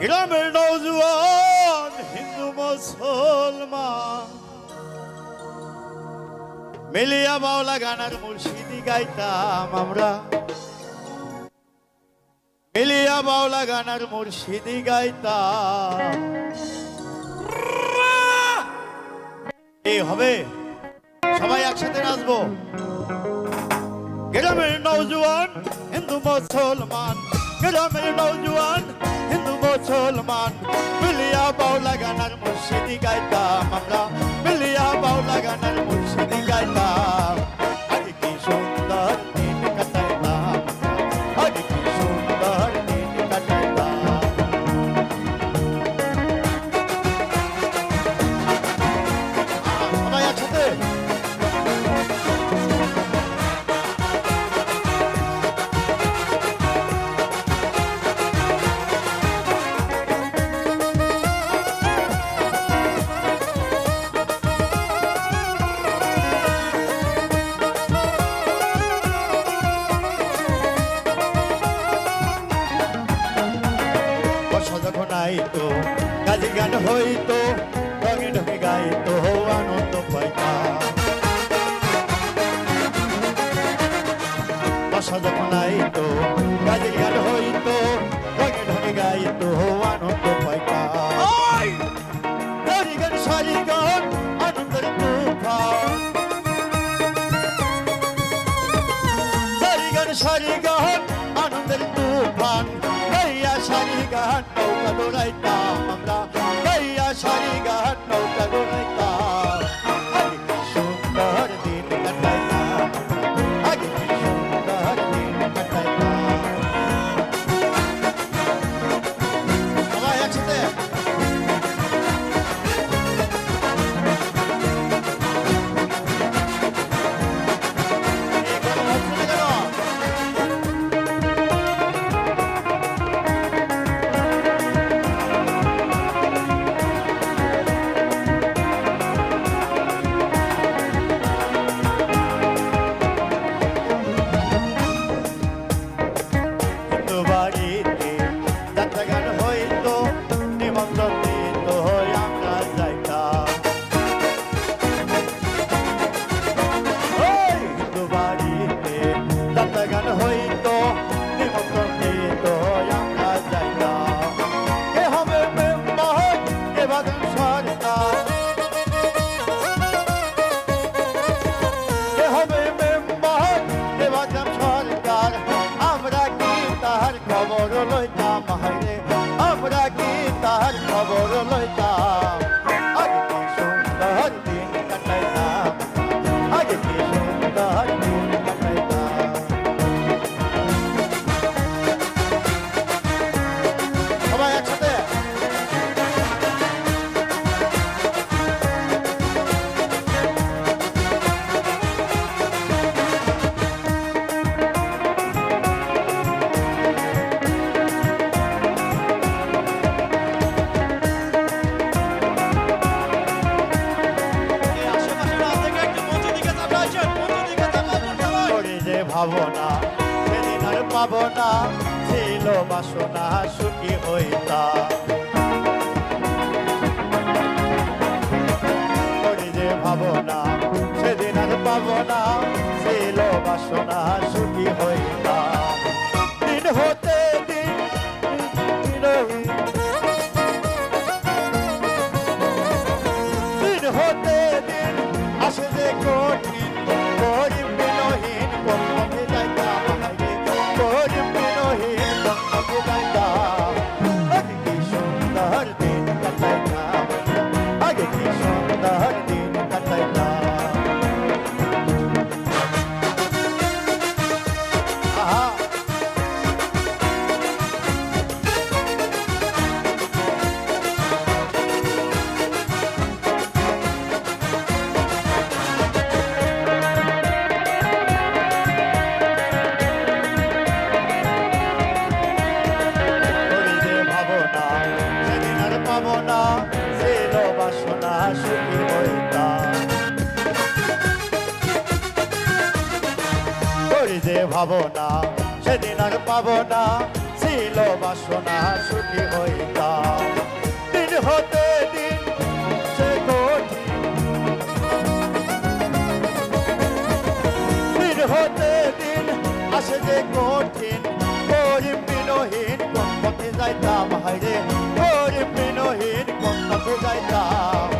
গ্রামের নৌজওয়ান হিন্দু মুসলমান। মিলিয়া বাউলা গানার মুর্শিদি গাইতাম আমরা। মিলিয়া বাউলা গানার মুর্শিদি গাইতাম। এই হবে, সবাই একসাথে নাচবো। গ্রামের নৌজওয়ান হিন্দু মুসলমান। গ্রামের নৌজওয়ান হিন্দু মুসলমান। মিলিয়া বাউলা গানার মুর্শিদি গাইতাম আমরা। মিলিয়া বাউলা গানার মুর্শিদি গাইতাম। যখন আইতো কাজে গান হইতো রঙে ঢঙে গাইতো আনন্দ বর্ষা যখন আইতো কাজে গান হইতো রঙে ঢঙে গাইতো আনন্দ পাইতাম সারি গান সারি গান আনন্দের তুফান সারি গাইয়া সারি গান নৌকা দৌড়াইতাম আমরা গাইয়া সারি গান Bravo. ভাবনা সেদিন আর পাবো না ছিল বাসনা, সুখী হইতা ভাবনা, সেদিন আর পাবো না ছিল বাসনা, সুখী যে ভাবনা, সেদিন আর না ছিল বাসনা, সুখী হইতাম। দিন হতে দিন দিন হতে দিন আসে যে কঠিন। গরিব বিনহীন কোন পথে যাইতাম হাইরে গরিব বিনহীন কোন পথে যাইতাম।